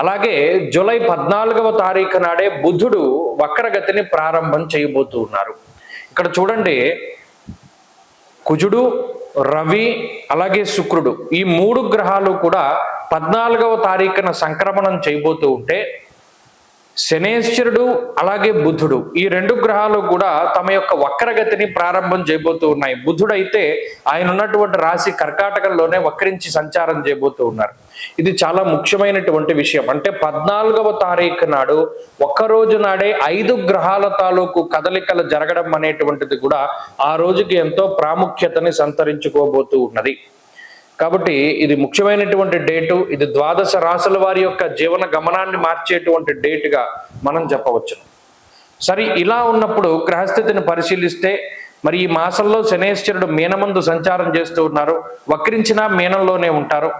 అలాగే జూలై పద్నాలుగవ తారీఖు నాడే బుధుడు వక్రగతిని ప్రారంభం చేయబోతూ ఉన్నారు. ఇక్కడ చూడండి కుజుడు రవి అలాగే శుక్రుడు ఈ మూడు గ్రహాలు కూడా పద్నాలుగవ తారీఖున సంక్రమణం చేయబోతూ ఉంటే శనేశ్వరుడు అలాగే బుధుడు ఈ రెండు గ్రహాలు కూడా తమ యొక్క వక్రగతిని ప్రారంభం చేయబోతూ ఉన్నాయి. బుధుడు అయితే ఆయన ఉన్నటువంటి రాశి కర్కాటకంలోనే వక్రించి సంచారం చేయబోతూ ఉన్నారు. ఇది చాలా ముఖ్యమైనటువంటి విషయం. అంటే పద్నాలుగవ తారీఖు నాడు ఒక్క రోజు నాడే ఐదు గ్రహాల తాలూకు కదలికలు జరగడం అనేటువంటిది కూడా ఆ రోజుకి ఎంతో ప్రాముఖ్యతని సంతరించుకోబోతూ ఉన్నది. కాబట్టి ఇది ముఖ్యమైనటువంటి డేటు ఇది ద్వాదశ రాసుల వారి యొక్క జీవన గమనాన్ని మార్చేటువంటి డేటుగా మనం చెప్పవచ్చు. సరే ఇలా ఉన్నప్పుడు గ్రహస్థితిని పరిశీలిస్తే మరి ఈ మాసంలో శనేశ్వరుడు మీనమందు సంచారం చేస్తూ ఉన్నారు. వక్రించిన మీనంలోనే ఉంటారు.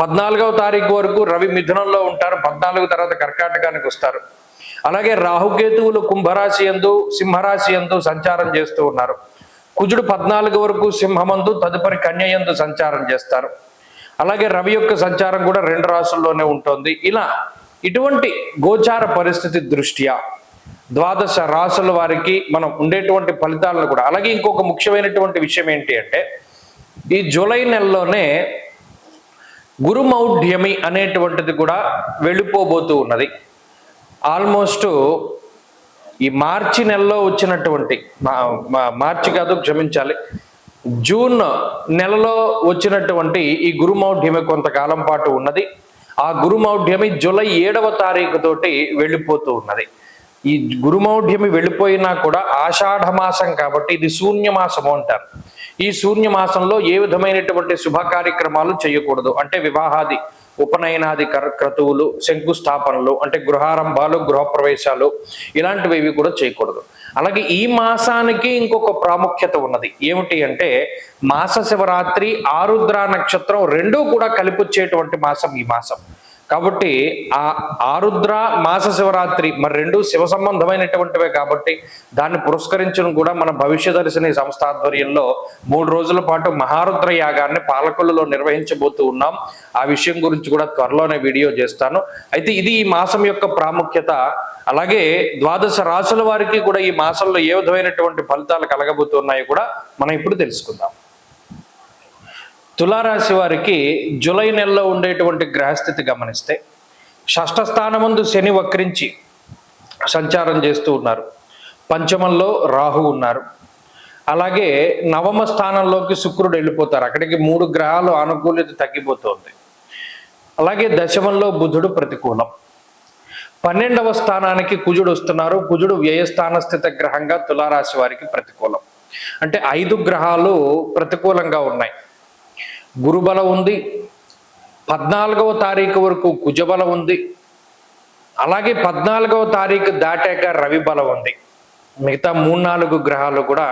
పద్నాలుగవ తారీఖు వరకు రవి మిథునంలో ఉంటారు. పద్నాలుగు తర్వాత కర్కాటకానికి వస్తారు. అలాగే రాహుకేతువులు కుంభరాశి ఎందు సింహరాశి ఎందు సంచారం చేస్తూ ఉన్నారు. కుజుడు పద్నాలుగు వరకు సింహమందు తదుపరి కన్యయందు సంచారం చేస్తారు. అలాగే రవి యొక్క సంచారం కూడా రెండు రాసుల్లోనే ఉంటుంది. ఇలా ఇటువంటి గోచార పరిస్థితి దృష్ట్యా ద్వాదశ రాసుల వారికి మనం ఉండేటువంటి ఫలితాలను కూడా అలాగే ఇంకొక ముఖ్యమైనటువంటి విషయం ఏంటి అంటే ఈ జూలై నెలలోనే గురుమౌఢ్యమి అనేటువంటిది కూడా వెళ్ళిపోబోతూ ఉన్నది. ఆల్మోస్ట్ ఈ మార్చి నెలలో వచ్చినటువంటి మా- మార్చి కాదు క్షమించాలి. జూన్ నెలలో వచ్చినటువంటి ఈ గురుమౌఢ్యమి కొంతకాలం పాటు ఉన్నది. ఆ గురుమౌఢ్యమి జూలై ఏడవ తారీఖు తోటి వెళ్ళిపోతూ ఉన్నది. ఈ గురుమౌఢ్యమి వెళ్ళిపోయినా కూడా ఆషాఢ మాసం కాబట్టి ఇది శూన్యమాసము అంటారు. ఈ శూన్యమాసంలో ఏ విధమైనటువంటి శుభ కార్యక్రమాలు చేయకూడదు. అంటే వివాహాది ఉపనయనాది క్రతువులు శంకుస్థాపనలు అంటే గృహారంభాలు గృహప్రవేశాలు ఇలాంటివి ఇవి కూడా చేయకూడదు. అలాగే ఈ మాసానికి ఇంకొక ప్రాముఖ్యత ఉన్నది. ఏమిటి అంటే మాస శివరాత్రి ఆరుద్ర నక్షత్రం రెండూ కూడా కలిపొచ్చేటువంటి మాసం ఈ మాసం. కాబట్టి ఆ ఆరుద్ర మాస శివరాత్రి మరి రెండు శివ సంబంధమైనటువంటివే కాబట్టి దాన్ని పురస్కరించడం కూడా మన భవిష్య దర్శిని సంస్థ ఆధ్వర్యంలో మూడు రోజుల పాటు మహారుద్ర యాగాన్ని పాలకొల్లులో నిర్వహించబోతూ ఉన్నాం. ఆ విషయం గురించి కూడా త్వరలోనే వీడియో చేస్తాను. అయితే ఇది ఈ మాసం యొక్క ప్రాముఖ్యత. అలాగే ద్వాదశ రాసుల వారికి కూడా ఈ మాసంలో ఏ విధమైనటువంటి ఫలితాలు కలగబోతున్నాయో కూడా మనం ఇప్పుడు తెలుసుకుందాం. తులారాశి వారికి జూలై నెలలో ఉండేటువంటి గ్రహస్థితి గమనిస్తే షష్ఠస్థానముందు శని వక్రించి సంచారం చేస్తూ ఉన్నారు. పంచమంలో రాహు ఉన్నారు. అలాగే నవమ స్థానంలోకి శుక్రుడు వెళ్ళిపోతారు. అక్కడికి మూడు గ్రహాలు ఆనుకూల్యత తగ్గిపోతుంది. అలాగే దశమంలో బుధుడు ప్రతికూలం. పన్నెండవ స్థానానికి కుజుడు వస్తున్నారు. కుజుడు వ్యయస్థాన స్థిత గ్రహంగా తులారాశి వారికి ప్రతికూలం. అంటే ఐదు గ్రహాలు ప్రతికూలంగా ఉన్నాయి. గురుబలం ఉంది. పద్నాలుగవ తారీఖు వరకు కుజబలం ఉంది. అలాగే పద్నాలుగవ తారీఖు దాటాక రవి బలం ఉంది. మిగతా మూడు నాలుగు గ్రహాలు కూడా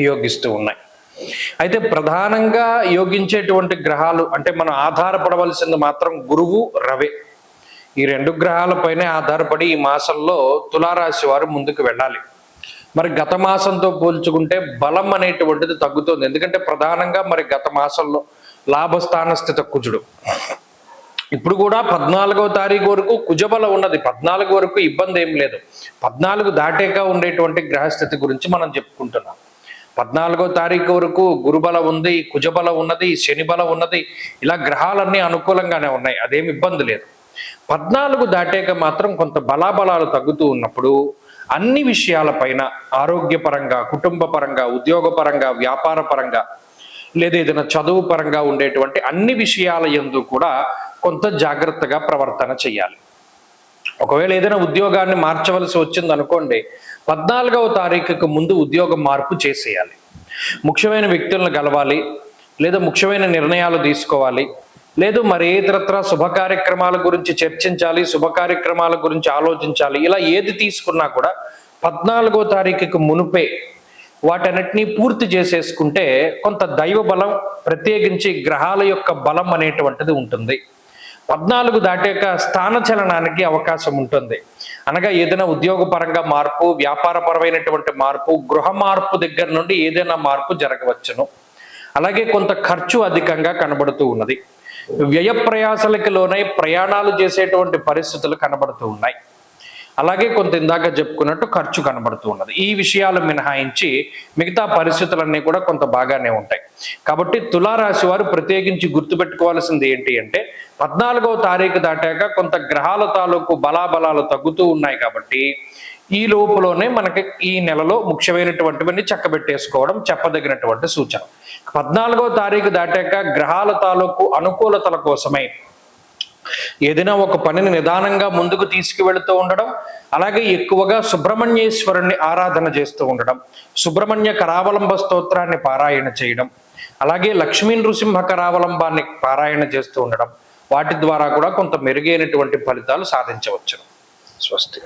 యోగిస్తూ ఉన్నాయి. అయితే ప్రధానంగా యోగించేటువంటి గ్రహాలు అంటే మనం ఆధారపడవలసింది మాత్రం గురువు రవి. ఈ రెండు గ్రహాలపైనే ఆధారపడి ఈ మాసంలో తులారాశి వారు ముందుకు వెళ్ళాలి. మరి గత మాసంతో పోల్చుకుంటే బలం అనేటువంటిది తగ్గుతుంది. ఎందుకంటే ప్రధానంగా మరి గత మాసంలో లాభస్థాన స్థిత కుజుడు. ఇప్పుడు కూడా పద్నాలుగో తారీఖు వరకు కుజబల ఉన్నది. పద్నాలుగు వరకు ఇబ్బంది ఏం లేదు. పద్నాలుగు దాటాక ఉండేటువంటి గ్రహస్థితి గురించి మనం చెప్పుకుంటున్నాం. పద్నాలుగో తారీఖు వరకు గురుబల ఉంది కుజబల ఉన్నది శనిబల ఉన్నది. ఇలా గ్రహాలన్నీ అనుకూలంగానే ఉన్నాయి. అదేమి ఇబ్బంది లేదు. పద్నాలుగు దాటాక మాత్రం కొంత బలాబలాలు తగ్గుతూ ఉన్నప్పుడు అన్ని విషయాలపైన ఆరోగ్యపరంగా కుటుంబ పరంగా ఉద్యోగపరంగా వ్యాపార పరంగా లేదా ఏదైనా చదువు పరంగా ఉండేటువంటి అన్ని విషయాల ఎందు కూడా కొంత జాగ్రత్తగా ప్రవర్తన చేయాలి ఒకవేళ ఏదైనా ఉద్యోగాన్ని మార్చవలసి వచ్చింది అనుకోండి పద్నాలుగవ తారీఖుకు ముందు ఉద్యోగం మార్పు చేసేయాలి. ముఖ్యమైన వ్యక్తులను కలవాలి లేదా ముఖ్యమైన నిర్ణయాలు తీసుకోవాలి లేదు మరి ఇతరత్ర శుభ కార్యక్రమాల గురించి చర్చించాలి శుభ కార్యక్రమాల గురించి ఆలోచించాలి ఇలా ఏది తీసుకున్నా కూడా పద్నాలుగో తారీఖుకు మునుపే వాటన్నిటినీ పూర్తి చేసేసుకుంటే కొంత దైవ బలం ప్రత్యేకించి గ్రహాల యొక్క బలం అనేటువంటిది ఉంటుంది. పద్నాలుగు దాటాక స్థాన చలనానికి అవకాశం ఉంటుంది. అనగా ఏదైనా ఉద్యోగపరంగా మార్పు వ్యాపారపరమైనటువంటి మార్పు గృహ మార్పు దగ్గర నుండి ఏదైనా మార్పు జరగవచ్చును. అలాగే కొంత ఖర్చు అధికంగా కనబడుతూ ఉన్నది. వ్యయ ప్రయాసలకి లోనై ప్రయాణాలు చేసేటువంటి పరిస్థితులు కనబడుతూ ఉన్నాయి. అలాగే కొంత ఇందాక చెప్పుకున్నట్టు ఖర్చు కనబడుతూ ఉన్నది. ఈ విషయాలు మినహాయించి మిగతా పరిస్థితులన్నీ కూడా కొంత బాగానే ఉంటాయి. కాబట్టి తులారాశి వారు ప్రత్యేకించి గుర్తుపెట్టుకోవాల్సింది ఏంటి అంటే పద్నాలుగవ తారీఖు దాటాక కొంత గ్రహాల తాలూకు బలాబలాలు తగ్గుతూ ఉన్నాయి కాబట్టి ఈ లోపులోనే మనకి ఈ నెలలో ముఖ్యమైనటువంటివన్నీ చక్కబెట్టేసుకోవడం చెప్పదగినటువంటి సూచన. పద్నాలుగో తారీఖు దాటాక గ్రహాల తాలూకు అనుకూలతల కోసమై ఏదైనా ఒక పనిని నిదానంగా ముందుకు తీసుకువెళుతూ ఉండడం అలాగే ఎక్కువగా సుబ్రహ్మణ్యేశ్వరుణ్ణి ఆరాధన చేస్తూ ఉండడం సుబ్రహ్మణ్య కరావలంబ స్తోత్రాన్ని పారాయణ చేయడం అలాగే లక్ష్మీ నృసింహ కరావలంబాన్ని పారాయణ చేస్తూ ఉండడం వాటి ద్వారా కూడా కొంత మెరుగైనటువంటి ఫలితాలు సాధించవచ్చు స్వస్తిగా.